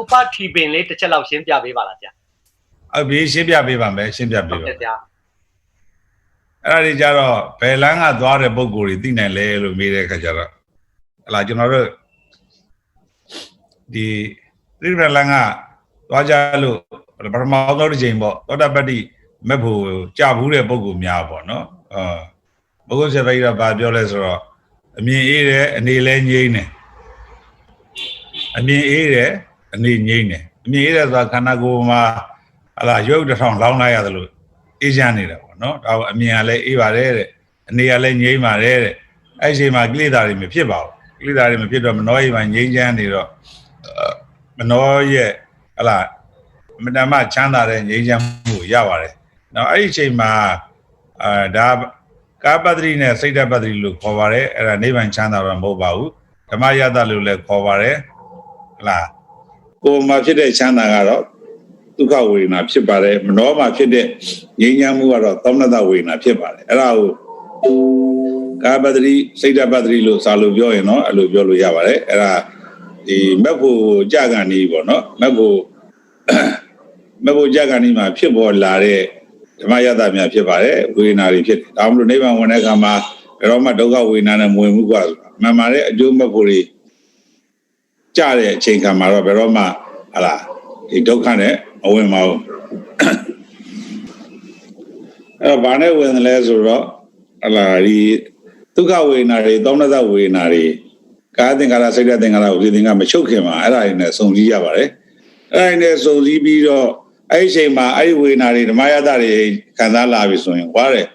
ဥပထီပင်လေးတစ်ချက်လောက်ရှင်းပြပေးပါလားဗျာအဘေးရှင်းပြပေးပါမယ်ရှင်းပြဟုပေးတ်ပါကဲ့ဗျာအဲ့ဒါတွေကြတော့ဘယ်လမ်းကသွားတဲ့ပုံကိုယ်တွေသိနိုင်လဲလို့မေးတဲ့အခါကျတော့ဟလာကျွန်တော်တို့ဒီသတိပ္ပံလမ်းကသွားကြလို့ပထမဆုံးတစ်ချိန်ပေါ့သောတာပတ္တိမက်ဖို့ကြာဘူးတဲ့ပုံကိုယ်များပေါ့နော်အာဘုဂုဆေဘိကဘာပြောလဲဆိုတော့အမြင်အေးတယ်အနေလဲငြိမ့်တယ်အမြင်အေးတယ် အနေငြိမ့်တယ်အမြင်အေးတယ်ဆိုတာခန္ဓာကိုယ်မှာဟလာရုပ်တစ်ထောင်လောင်းလိုက်ရတယ်လို့အေးချမ်းနေတာပေါ့နော်ဒါအမြင်ကလည်းအေးပါတယ်တဲ့အနေကလည်းငြိမ့်ပါတယ်တဲ့အဲ့ဒီအချိန်မှာကိလေသာတွေမဖြစ်ပါဘူးကိလေသာတွေမဖြစ်တော့မနှောရဲ့မှာငြိမ့်ချမ်းနေတော့အာမနှောရဲ့ဟလာမတမချမ်းသာတဲ့ငြိမ့်ချမ်းမှုကိုရပါတယ်နော်အဲ့ဒီအချိန်မှာအာဒါကာပတ္တိနဲ့စိတ်တပတ္တိလို့ခေါ်ပါတယ်အဲ့ဒါနိဗ္ဗာန်ချမ်းသာတော့မဟုတ်ပါဘူးဓမ္မယတလို့လည်းခေါ်ပါတယ်ဟလာ ကိုယ်မှာဖြစ်တဲ့ချမ်းသာကတော့ဒုက္ခဝေဒနာဖြစ်ပါတယ်မနောမှာဖြစ်တဲ့ငြိမ်းချမ်းမှုကတော့သောမနတဝေဒနာဖြစ်ပါတယ်အဲ့ဒါကိုကာပတ္တိစိတ်တပတ္တိလို့စာလို့ပြောရင်တော့အဲ့လိုပြောလို့ရပါတယ်အဲ့ဒါဒီမက်ဖို့ကြာကန်ကြီးပေါ့နော်မက်ဖို့မက်ဖို့ကြာကန်ကြီးမှာဖြစ်ပေါ်လာတဲ့ဓမ္မယတများဖြစ်ပါတယ်ဝေဒနာတွေဖြစ်တယ်ဒါမှမဟုတ်နိဗ္ဗာန်ဝင်တဲ့အခါမှာဘယ်တော့မှဒုက္ခဝေဒနာနဲ့မဝင်ဘူးကွာဆိုတာမှန်ပါတယ်အကျိုးမက်ဖို့တွေ ကြတဲ့အချိန်ခါမှာတော့ဘယ်တော့မှဟာလားဒီဒုက္ခနဲ့မဝင်ပါဘူးအဲ့တော့ဘာနဲ့ဝင်တယ်လဲဆိုတော့ဟလာဒီဒုက္ခဝေဒနာတွေသောမနတဝေဒနာတွေကာယသင်္ခါရစိတ်ဓာတ်သင်္ခါရဝိသင်္ခါမချုပ်ခင်မှာအဲ့ဒါတွေနဲ့စုံစည်းရပါတယ်အဲ့ဒါတွေနဲ့စုံစည်းပြီးတော့အဲ့ဒီအချိန်မှာအဲ့ဒီဝေဒနာတွေဓမ္မယတတွေခံစားလာပြီဆိုရင်ဝါတယ်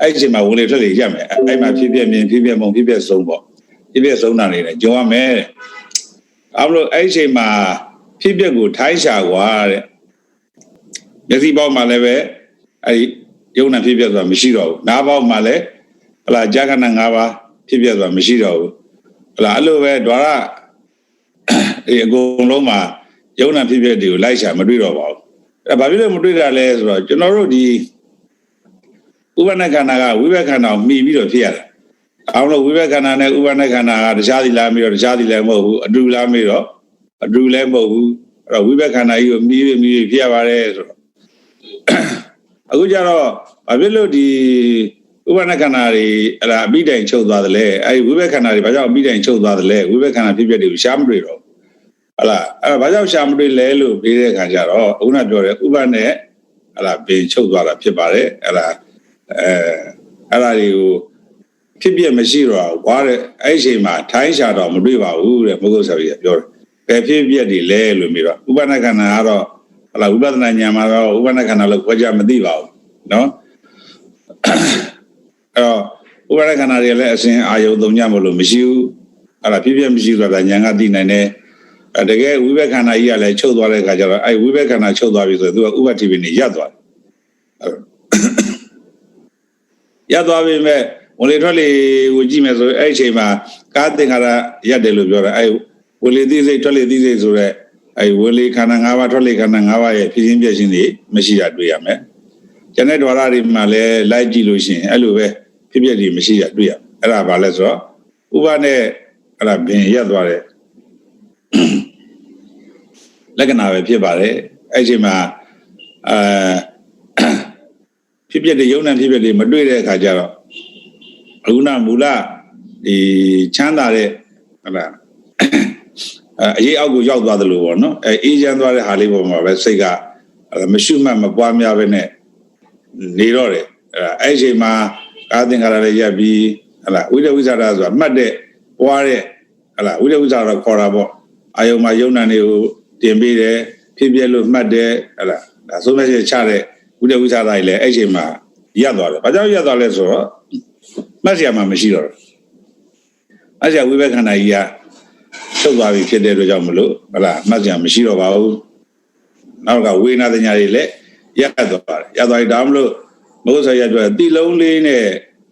အဲ့ဒီအချိန်မှာဝင်လေထွက်လေရမယ်အဲ့မှာဖြစ်ပြမြင်ဖြစ်ပြမုံဖြစ်ပြဆုံးပေါ့ ဖြစ်ပြဆုံးတာတွေနဲ့ကြုံရမယ်တဲ့အဲ့လိုအဲ့ဒီအချိန်မှာဖြစ်ပျက်ကိုထိုင်းရှာကွာတဲ့မျက်စိပေါက်မှာလည်းပဲအဲဒီယုံနာဖြစ်ပျက်ဆိုတာမရှိတော့ဘူးနားပေါက်မှာလည်းဟလာကြာခဏ၅ပါးဖြစ်ပျက်ဆိုတာမရှိတော့ဘူးဟလာအဲ့လိုပဲဒွါရဒီအကုန်လုံးမှာယုံနာဖြစ်ပျက်တွေကိုလိုက်ရှာမတွေ့တော့ပါဘူးအဲဘာဖြစ်လို့မတွေ့တာလဲဆိုတော့ကျွန်တော်တို့ဒီဥပနခန္ဓာကဝိဘက်ခန္ဓာကိုမှီပြီးတော့ဖြစ်ရတာ အောင်လို့ဝိဘက်ခန္ဓာနဲ့ဥပနခန္ဓာကတခြားစီလားမပြီးတော့တခြားစီလည်းမဟုတ်ဘူးအတူလားမပြီးတော့အတူလည်းမဟုတ်ဘူးအဲ့တော့ဝိဘက်ခန္ဓာကြီးကိုမြည်မြည်ဖြစ်ရပါတယ်ဆိုတော့အခုကျတော့ဘာဖြစ်လို့ဒီဥပနခန္ဓာတွေအဲ့ဒါအပိတိုင်ချုပ်သွားတယ်လဲအဲ့ဒီဝိဘက်ခန္ဓာတွေဘာကြောင့်အပိတိုင်ချုပ်သွားတယ်လဲဝိဘက်ခန္ဓာဖြစ်ဖြစ်တွေကိုရှားမတွေ့တော့ဟုတ်လားအဲ့ဒါဘာကြောင့်ရှားမတွေ့လဲလို့ပြီးတဲ့အခါကျတော့အခုနပြောတယ်ဥပနဲ့အဲ့ဒါပင်ချုပ်သွားတာဖြစ်ပါတယ်အဲ့ဒါအဲအဲ့ဒါတွေကို ဖြစ်ပြမရှိတော့ဘူးကွာတဲ့အဲ့ချိန်မှာထိုင်းရှာတော့မတွေ့ပါဘူးတဲ့မဟုတ်ဆရာကြီးကပြောတယ်ဘယ်ဖြစ်ပြတွေလဲလို့မြင်တော့ဥပဒနာခန္ဓာကတော့ဟလာဥပဒနာညာမှာတော့ဥပဒနာခန္ဓာလို့ခေါ်ကြမသိပါဘူးနော်အဲ့တော့ဥပဒနာခန္ဓာတွေလည်းအစဉ်အာယုံသုံးကြမလို့မရှိဘူးအဲ့ဒါဖြစ်ပြမရှိဆိုတာညာကသိနိုင်တယ်တကယ်ဝိဘက်ခန္ဓာကြီးကလည်းချုပ်သွားတဲ့အခါကျတော့အဲ့ဝိဘက်ခန္ဓာချုပ်သွားပြီဆိုတော့သူကဥပတိပိနေရပ်သွားတယ်ရပ်သွားပြီမဲ့ ဝင်လေထွက်လေကိုကြည့်မယ်ဆိုရင်အဲ့ဒီအချိန်မှာကာသင်္ခါရရပ်တယ်လို့ပြောတာအဲ့ ဝလေသိစိတ်ထွက်လေသိစိတ်ဆိုတော့အဲဝလေခန္ဓာ၅ပါးထွက်လေခန္ဓာ၅ပါးရဲ့ဖြစ်ချင်းပြည့်ချင်းတွေမရှိတာတွေ့ရမယ်။ကျန်တဲ့ द्वार တွေမှာလည်းလိုက်ကြည့်လို့ရှိရင်အဲ့လိုပဲဖြစ်ပြတွေမရှိတာတွေ့ရ။အဲ့ဒါဘာလဲဆိုတော့ဥပနဲ့အဲ့ဒါဘင်ရက်သွားတဲ့လက္ခဏာပဲဖြစ်ပါတယ်။အဲ့ဒီအချိန်မှာအာဖြစ်ပြတဲ့ယုံနဲ့ဖြစ်ပြတွေမတွေ့တဲ့အခါကျတော့ အခုနမူလဒီချမ်းသာတဲ့ဟုတ်လားအဲအရေးအောက်ကိုရောက်သွားတယ်လို့ပေါ့နော်အဲအေးချမ်းသွားတဲ့ဟာလေးပေါ်မှာပဲစိတ်ကအဲမရှုမှတ်မပွားများပဲနဲ့နေတော့တယ်အဲအဲ့ဒီအချိန်မှာကာသင်္ခါရလေးရပ်ပြီးဟလာဝိတဝိဇာရဆိုတာမှတ်တဲ့ပွားတဲ့ဟလာဝိတဝိဇာရခေါ်တာပေါ့အာယုံမှာယုံနာတွေကိုတင်ပေးတယ်ဖြစ်ပြလို့မှတ်တယ်ဟလာဒါဆိုမဲ့ချတဲ့ဝိတဝိဇာရကြီးလည်းအဲ့ဒီအချိန်မှာရပ်သွားတယ်ဘာကြောင့်ရပ်သွားလဲဆိုတော့ မှတ်စရာမှမရှိတော့ဘူးအဲ့ဒီဝိဘက်ခန္ဓာကြီးကချုပ်သွားပြီဖြစ်တဲ့အတွက်ကြောင့်မလို့ဟလာမှတ်စရာမရှိတော့ပါဘူးနောက်ကဝေနာတညာတွေလည်းရသွားတယ်ရသွားပြီဒါမှမလို့မဟုတ်ဆိုရပြောတီလုံးလေးနဲ့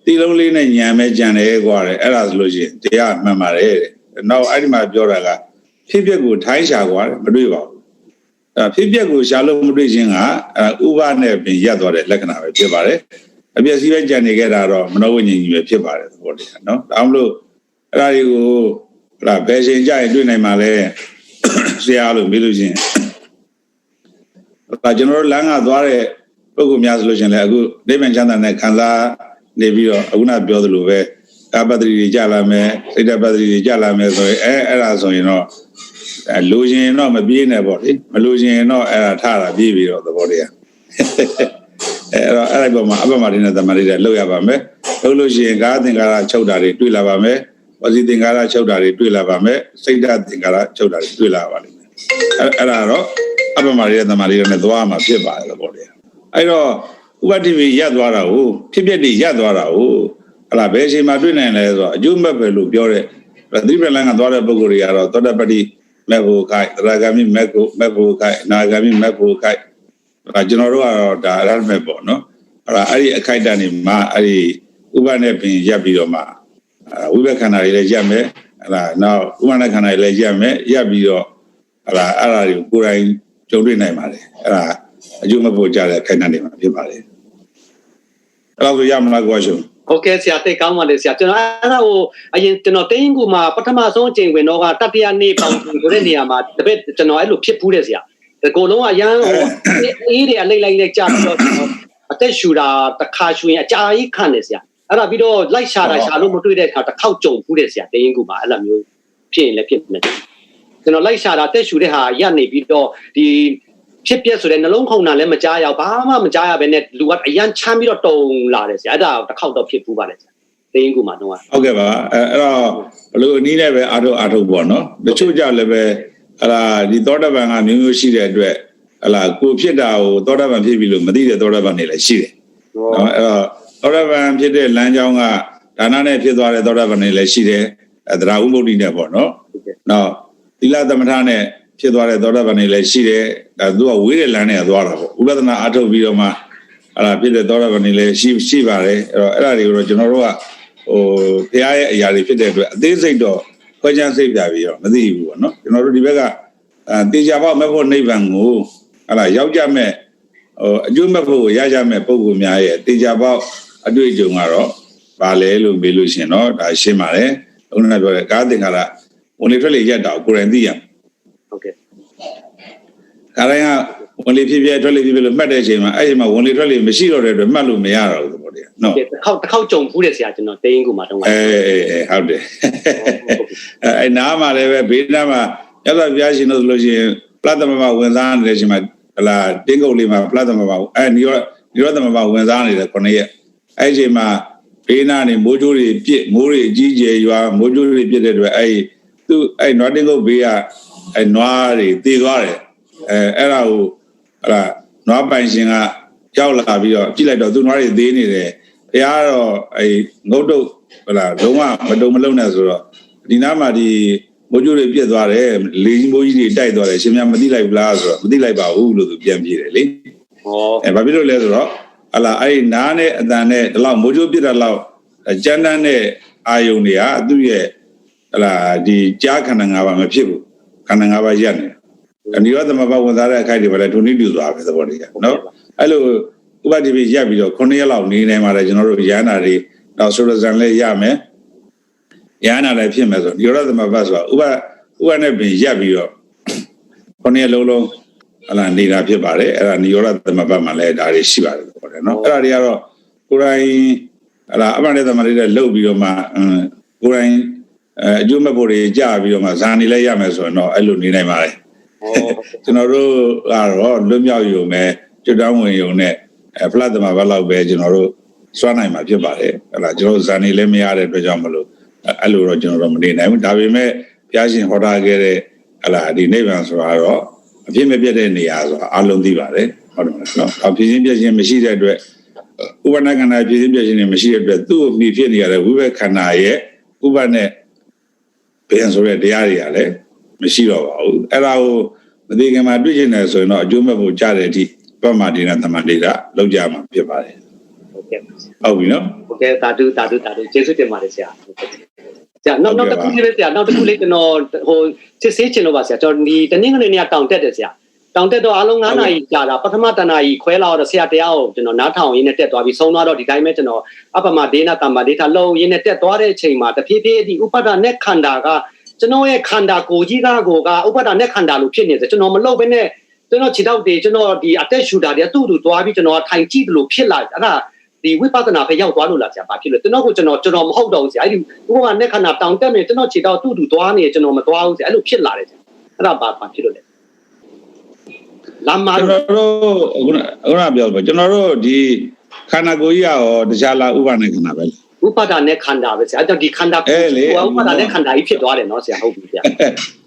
တီလုံးလေးနဲ့ညံမဲ့ကြံတယ်ကွာတဲ့အဲ့ဒါဆိုလို့ရှိရင်တရားမှန်ပါတယ်တဲ့နောက်အဲ့ဒီမှာပြောတာကဖြစ်ပျက်ကိုထိုင်းရှာကွာတဲ့မတွေ့ပါဘူးအဲဖြစ်ပျက်ကိုရှာလို့မတွေ့ခြင်းကအဲဥပနဲ့ပင်ရက်သွားတဲ့လက္ခဏာပဲဖြစ်ပါတယ် အပျက်စီးပဲကြံနေခဲ့တာတော့မနောဝိညာဉ်ကြီးပဲဖြစ်ပါတယ်သဘောတရားနော်ဒါမှမလို့အဲ့ဒါတွေကိုဟလာဘယ်ချိန်ကြရင်တွေ့နိုင်မှာလဲဆရာလို့မေးလို့ချင်းဒါကျွန်တော်တို့လမ်းကသွားတဲ့ပုဂ္ဂိုလ်များဆိုလို့ချင်းလည်းအခုနိဗ္ဗာန်ချမ်းသာနဲ့ခံစားနေပြီးတော့အခုနပြောသလိုပဲကာပတ္တိတွေကြာလာမယ်စိတ်တပတ္တိတွေကြာလာမယ်ဆိုရင်အဲအဲ့ဒါဆိုရင်တော့အဲလိုချင်ရင်တော့မပြေးနဲ့ပေါ့လေမလိုချင်ရင်တော့အဲ့ဒါထတာပြေးပြီးတော့သဘောတရား အဲ့တော့အဲ့ဒီပုံမှာအပမရိနဲ့တမရိတွေလောက်ရပါမယ်လို့လို့ရှိရင်ကာသင်္ကာရချုပ်တာတွေတွေ့လာပါမယ်ဝစီသင်္ကာရချုပ်တာတွေတွေ့လာပါမယ်စိတ်ဓာတ်သင်္ကာရချုပ်တာတွေတွေ့လာပါလိမ့်မယ်အဲ့အဲ့ဒါတော့အပမရိနဲ့တမရိတွေနဲ့သွားမှာဖြစ်ပါတယ်သဘောတရားအဲ့တော့ဥပတိဝိရပ်သွားတာကိုဖြစ်ဖြစ်တွေရပ်သွားတာကိုဟလာဘယ်အချိန်မှတွေ့နိုင်လဲဆိုတော့အကျိုးမဲ့ပဲလို့ပြောတဲ့သတိပ္ပလန်ကသွားတဲ့ပုဂ္ဂိုလ်တွေကတော့သောတပတိမေဖို့ခိုက်သရဂမိမေကိုမေဖို့ခိုက်အနာဂမိမေဖို့ခိုက် အဲကျွန်တော်တို့ကတော့ဒါရတ်မဲ့ပေါ့နော်အဲ့ဒါအဲ့ဒီအခိုက်တန်နေမှာအဲ့ဒီဥပနဲ့ပင်ရပ်ပြီးတော့မှဝိဘခန္ဓာတွေလည်းရပ်မယ်အဲ့ဒါနောက်ဥပနဲ့ခန္ဓာတွေလည်းရပ်မယ်ရပ်ပြီးတော့အဲ့ဒါအဲ့ဒါတွေကိုကိုယ်တိုင်ကြုံတွေ့နိုင်ပါတယ်အဲ့ဒါအကျိုးမဲ့ဖို့ကြတဲ့အခိုက်တန်နေမှာဖြစ်ပါတယ်အဲ့တော့ရမလားကွာရှင်ဟုတ်ကဲ့ဆရာတိတ်ကောင်းပါတယ်ဆရာကျွန်တော်အဲ့ဒါကိုအရင်ကျွန်တော်တင်းကူမှာပထမဆုံးအချိန်ဝင်တော့ကတတိယနေ့ပေါင်းဆိုတဲ့နေရာမှာတပည့်ကျွန်တော်အဲ့လိုဖြစ်ဘူးတယ်ဆရာ ဒီကိုလုံးကရမ်းဟိုအေးတွေအလိမ့်လိုက်လိုက်ကြာပြီးတော့အသက်ရှူတာတစ်ခါရှူရင်အကြာကြီးခံတယ်ဆရာအဲ့ဒါပြီးတော့လိုက်ရှာတာရှာလို့မတွေ့တဲ့အခါတစ်ခေါက်ကြုံဘူးတယ်ဆရာတင်းကူမှာအဲ့လိုမျိုးဖြစ်ရင်လည်းဖြစ်မယ်ကျွန်တော်လိုက်ရှာတာတက်ရှူတဲ့ဟာရနေပြီးတော့ဒီဖြစ်ပြက်ဆိုတဲ့နှလုံးခုန်တာလည်းမကြားရဘာမှမကြားရဘဲနဲ့လူကအရန်ချမ်းပြီးတော့တုံလာတယ်ဆရာအဲ့ဒါတစ်ခေါက်တော့ဖြစ်ဘူးပါတယ်ဆရာတင်းကူမှာတော့ဟုတ်ကဲ့ပါအဲအဲ့တော့ဘလို့အနည်းနဲ့ပဲအာထုတ်အာထုတ်ပေါ့နော်တချို့ကြလည်းပဲ ဟလာဒီသောတပန်ကမျိုးမျိုးရှိတဲ့အတွက်ဟလာကိုဖြစ်တာကိုသောတပန်ဖြစ်ပြီလို့မသိတဲ့သောတပန်တွေလည်းရှိတယ်နော်အဲ့တော့သောတပန်ဖြစ်တဲ့လမ်းကြောင်းကဒါနနဲ့ဖြစ်သွားတဲ့သောတပန်တွေလည်းရှိတယ်အဲသရာဥမ္မုဒ္ဓိနဲ့ပေါ့နော်နောက်သီလသမထနဲ့ဖြစ်သွားတဲ့သောတပန်တွေလည်းရှိတယ်ဒါသူကဝေးတဲ့လမ်းနဲ့သွားတာပေါ့ဥပဒနာအာထုတ်ပြီးတော့မှအဲ့ဒါဖြစ်တဲ့သောတပန်တွေလည်းရှိရှိပါတယ်အဲ့တော့အဲ့ဒါတွေကိုတော့ကျွန်တော်တို့ကဟိုဘုရားရဲ့အရာတွေဖြစ်တဲ့အတွက်အသေးစိတ်တော့ ခွဲခြမ်းစိတ်ပြပြီးတော့မသိဘူးပေါ့နော်ကျွန်တော်တို့ဒီဘက်ကအဲတေချာပေါက်မဲ့ဖို့နိဗ္ဗာန်ကိုအဲ့ဒါရောက်ကြမဲ့ဟိုအကျိုးမဲ့ဖို့ရကြမဲ့ပုံကူများရဲ့တေချာပေါက်အတွေ့အကြုံကတော့ဗာလဲလို့မေးလို့ရှင်တော့ဒါရှင်းပါတယ်ဥက္ကဋ္ဌပြောတဲ့ကားသင်္ကာရဝင်လေထွက်လေရက်တာကိုယ်တိုင်သိရမယ်ဟုတ်ကဲ့ခါတိုင်းက ဝင်လေဖြစ်ဖြစ်ထွက်လေဖြစ်ဖြစ်လို့မှတ်တဲ့အချိန်မှာအဲ့ဒီမှာဝင်လေထွက်လေမရှိတော့တဲ့အတွက်မှတ်လို့မရတော့ဘူးသဘောတရားနော်တစ်ခေါက်တစ်ခေါက်ကြုံဘူးတယ်ဆရာကျွန်တော်တင်းကူမှာတော့အဲအဲအဲဟုတ်တယ်အဲအဲ့နားမှာလည်းပဲဘေးနားမှာရသော်ဘုရားရှင်တို့ဆိုလို့ရှိရင်ပလတ်သမမဝင်စားနေတဲ့အချိန်မှာဟလာတင်းကုတ်လေးမှာပလတ်သမမအဲနိရောနိရောသမမဝင်စားနေတယ်ခုနှစ်ရက်အဲ့ဒီအချိန်မှာဘေးနားနေမိုးကြိုးတွေပြစ်မိုးတွေအကြီးကျယ်ရွာမိုးကြိုးတွေပြစ်တဲ့အတွက်အဲ့သူ့အဲ့နွားတင်းကုတ်ဘေးကအဲ့နွားတွေတည်သွားတယ်အဲအဲ့ဒါကို ဟလာနွားပိုင်ရှင်ကကြောက်လာပြီးတော့ကြည့်လိုက်တော့သူ့နွားတွေသေးနေတယ်ဘုရားတော့အဲ့ငုတ်တုတ်ဟလာလုံးဝမတုံမလုံးနဲ့ဆိုတော့ဒီနားမှာဒီမိုးကြိုးတွေပြစ်သွားတယ်လေကြီးမိုးကြီးတွေတိုက်သွားတယ်ရှင်များမသိလိုက်ဘူးလားဆိုတော့မသိလိုက်ပါဘူးလို့သူပြန်ပြေးတယ်လေဟောအဲဘာဖြစ်လို့လဲဆိုတော့ဟလာအဲ့ဒီနားနဲ့အတန်နဲ့ဒီလောက်မိုးကြိုးပြစ်တာလောက်ကျန်းတန်းတဲ့အာယုန်တွေကသူ့ရဲ့ဟလာဒီကြားခန္ဓာ၅ပါးမဖြစ်ဘူးခန္ဓာ၅ပါးရက်နေအ နိရောဓမဘဝင်စားတဲ့အခိုက်တွေပဲလေဒုနိတူသွားပဲသဘောတရားနော်အဲ့လိုဥပဒေပြရက်ပြီးတော့9ရက်လောက်နေနေမှာလေကျွန်တော်တို့ရဟန္တာတွေနောက်ဆိုရဇန်လေးရမယ်ရဟန္တာလည်းဖြစ်မယ်ဆိုနိရောဓမဘဆိုတာဥပဥပနဲ့ပြင်ရက်ပြီးတော့9ရက်လုံးလုံးဟလာနေတာဖြစ်ပါတယ်အဲ့ဒါနိရောဓသမဘတ်မှာလည်းဒါတွေရှိပါတယ်ပေါ့တယ်နော်အဲ့ဒါတွေကတော့ကိုယ်တိုင်ဟလာအမှန်တည်းသမารတွေလှုပ်ပြီးတော့မှအင်းကိုယ်တိုင်အဲအကျိုးမဲ့ဖို့တွေကြာပြီးတော့မှဇာနေလည်းရမယ်ဆိုရင်တော့အဲ့လိုနေနိုင်ပါတယ်ဟော ကျွန်တော်တို့ကတော့လွတ်မြောက်ယုံနဲ့ကျွတ်တောင်းဝင်ယုံနဲ့အဲဖလတ်သမဘတ်လောက်ပဲကျွန်တော်တို့စွမ်းနိုင်မှာဖြစ်ပါတယ်ဟလာကျွန်တော်တို့ဇာနေလည်းမရတဲ့အတွက်ကြောင့်မလို့အဲ့လိုတော့ကျွန်တော်တို့မနေနိုင်ဘူးဒါပေမဲ့ဘုရားရှင်ဟောထားခဲ့တဲ့ဟလာဒီနိဗ္ဗာန်ဆိုတာတော့အပြည့်မပြတ်တဲ့နေရာဆိုတာအလုံးသိပါတယ်ဟုတ်တယ်မလားနော်အပြည့်ချင်းပြည့်ချင်းမရှိတဲ့အတွက်ဥပဒနာခန္ဓာပြည့်ချင်းပြည့်ချင်းမရှိတဲ့အတွက်သူ့ကိုမှီဖြစ်နေရတဲ့ဝိဘက်ခန္ဓာရဲ့ဥပနဲ့ဘယ်ဆိုတဲ့တရားတွေကလည်း မရှိတော့ပါဘူးအဲ့ဒါကိုမသိခင်မှာတွေ့ကျင်တယ်ဆိုရင်တော့အကျိုးမဲ့ဖို့ကြားတဲ့အထိပမ္မာဒိနာသမန္တိကလောက်ကြမှာဖြစ်ပါတယ်ဟုတ်ကဲ့ဟုတ်ပြီနော်ဟုတ်ကဲ့တာတူတာတူတာတူကျေးဇူးတင်ပါတယ်ဆရာဟုတ်ကဲ့ဆရာနောက်နောက်တစ်ခုလေးပဲဆရာနောက်တစ်ခုလေးကျွန်တော်ဟိုစစ်ဆေးချင်လို့ပါဆရာကျွန်တော်ဒီတနင်္ဂနွေနေ့ကတောင်တက်တယ်ဆရာတောင်တက်တော့အားလုံး9နာရီကြာတာပထမတနာရီခွဲလောက်တော့ဆရာတရားကိုကျွန်တော်နားထောင်ရင်းနဲ့တက်သွားပြီးဆုံးသွားတော့ဒီတိုင်းပဲကျွန်တော်အပမဒေနာတမ္မာဒေတာလုံးရင်းနဲ့တက်သွားတဲ့အချိန်မှာတဖြည်းဖြည်းဒီဥပဒနဲ့ခန္ဓာက ကျွန်တော်ရဲ့ခန္ဓာကိုယ်ကြီးကကိုကဥပဒနဲ့ခန္ဓာလို့ဖြစ်နေတယ်ကျွန်တော်မလုပ်ဘဲနဲ့ကျွန်တော်ခြေထောက်တွေကျွန်တော်ဒီအသက်ရှူတာတွေတူတူသွားပြီးကျွန်တော်ထိုင်ကြည့်တယ်လို့ဖြစ်လာအဲ့ဒါဒီဝိပဿနာပဲရောက်သွားလို့လားဆရာဘာဖြစ်လို့ကျွန်တော်ကိုကျွန်တော်ကျွန်တော်မဟုတ်တော့ဘူးဆရာအဲ့ဒီဥပမာနဲ့ခန္ဓာတောင်တက်နေကျွန်တော်ခြေထောက်တူတူသွားနေကျွန်တော်မသွားဘူးဆရာအဲ့လိုဖြစ်လာတယ်ဆရာအဲ့ဒါဘာဘာဖြစ်လို့လဲလမ်းမာကျွန်တော်တို့ခုနခုနပြောဆိုကျွန်တော်တို့ဒီခန္ဓာကိုယ်ကြီးရောတခြားလားဥပါဒณะခန္ဓာပဲလေ ဥပါဒနဲ့ခန္ဓာပဲဆရာအဲ့တော့ဒီခန္ဓာကိုယ်ဥပါဒနဲ့ခန္ဓာကြီးဖြစ်သွားတယ်နော်ဆရာဟုတ်ပြီဆရာ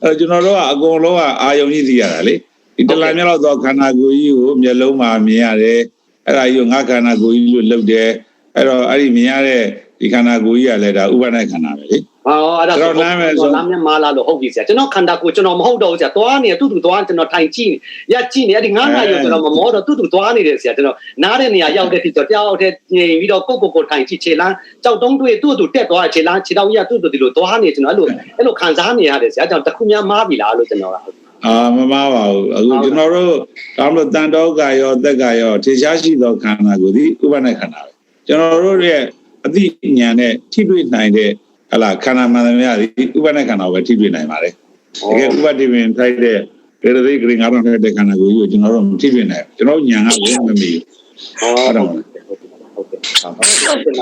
အဲကျွန်တော်တို့ကအကုန်လုံးကအာယုံကြီးသိရတာလေဒီတလိုင်းမြောက်တော့ခန္ဓာကိုယ်ကြီးကိုမျက်လုံးမှာမြင်ရတယ်အဲ့ဒါကြီးကိုငါခန္ဓာကိုယ်ကြီးလို့လုပ်တယ်အဲ့တော့အဲ့ဒီမြင်ရတဲ့ဒီခန္ဓာကိုယ်ကြီးကလည်းဒါဥပါဒณะခန္ဓာပဲလေ ဟောအဲ့ဒါလမ်းမြမာလာလို့ဟုတ်ပြီဆရာကျွန်တော်ခန္ဓာကိုယ်ကျွန်တော်မဟုတ်တော့ဘူးဆရာသွားနေတူတူသွားကျွန်တော်ထိုင်ကြည့်ရကြည့်နေအဲ့ဒီငါးနာရီကျွန်တော်မမောတော့တူတူသွားနေတယ်ဆရာကျွန်တော်နားတဲ့နေရာရောက်တဲ့ဒီတော့တယောက်တည်းညင်ပြီးတော့ကိုကိုကိုထိုင်ကြည့်ခြေလမ်းကြောက်တုံးတွေ့တူတူတက်သွားခြေလမ်းခြေတောက်ရတူတူဒီလိုသွားနေကျွန်တော်အဲ့လိုအဲ့လိုခံစားနေရတယ်ဆရာကြောင့်တခုများမားပြီလားလို့ကျွန်တော်ကအာမမပါဘူးအခုကျွန်တော်တို့တောင်းလို့တန်တော့ကရောတက်ကရောထေရှားရှိသောခန္ဓာကိုယ်ဒီဥပါဒณะခန္ဓာပဲကျွန်တော်တို့ရဲ့အသိဉာဏ်နဲ့ထိတွေ့နိုင်တဲ့ ဟလာခန္ဓာမှန်သမျှဒီဥပါဒณะခန္ဓာကိုပဲထိတွေ့နိုင်ပါတယ်တကယ်ဥပဒေပင်ထိုက်တဲ့ဒေရသိဂရင်ငါတို့ထိုက်တဲ့ခန္ဓာကိုယ်ကြီးကိုကျွန်တော်တို့မထိပြနိုင်ဘူးကျွန်တော်ညာကလည်းမမီဟောဟုတ်ကဲ့ဟုတ်ကဲ့ဟုတ်ကဲ့